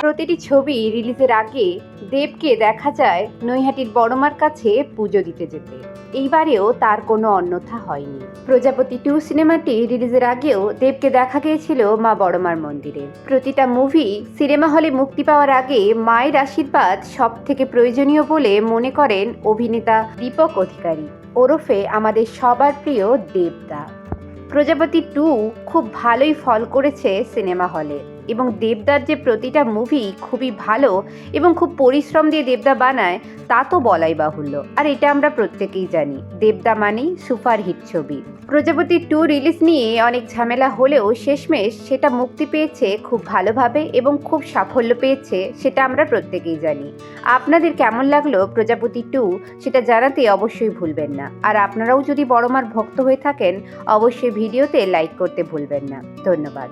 প্রতিটি ছবি রিলিজের আগে দেবকে দেখা যায় নৈহাটির বড়মার কাছে পুজো দিতে যেতে। এইবারেও তার কোনো অন্যথা হয়নি। প্রজাপতি টু সিনেমাটি রিলিজের আগেও দেবকে দেখা গিয়েছিল মা বড়মার মন্দিরে। প্রতিটা মুভি সিনেমা হলে মুক্তি পাওয়ার আগে মায়ের আশীর্বাদ সব থেকে প্রয়োজনীয় বলে মনে করেন অভিনেতা দীপক অধিকারী। ওরফে আমাদের সবার প্রিয় দেবদা। প্রজাপতি টু খুব ভালোই ফল করেছে সিনেমা হলে। এবং দেবদার যে প্রতিটা মুভি খুবই ভালো এবং খুব পরিশ্রম দিয়ে দেবদা বানায়, তা তো বলাই বাহুল্য। আর এটা আমরা প্রত্যেকেই জানি, দেবদা মানেই সুপারহিট ছবি। প্রজাপতি টু রিলিজ নিয়ে অনেক ঝামেলা হলেও শেষমেশ সেটা মুক্তি পেয়েছে খুব ভালোভাবে এবং খুব সাফল্য পেয়েছে, সেটা আমরা প্রত্যেকেই জানি। আপনাদের কেমন লাগল প্রজাপতি টু সেটা জানাতে অবশ্যই ভুলবেন না। আর আপনারাও যদি বড়মার ভক্ত হয়ে থাকেন, অবশ্যই ভিডিওতে লাইক করতে ভুলবেন না। ধন্যবাদ।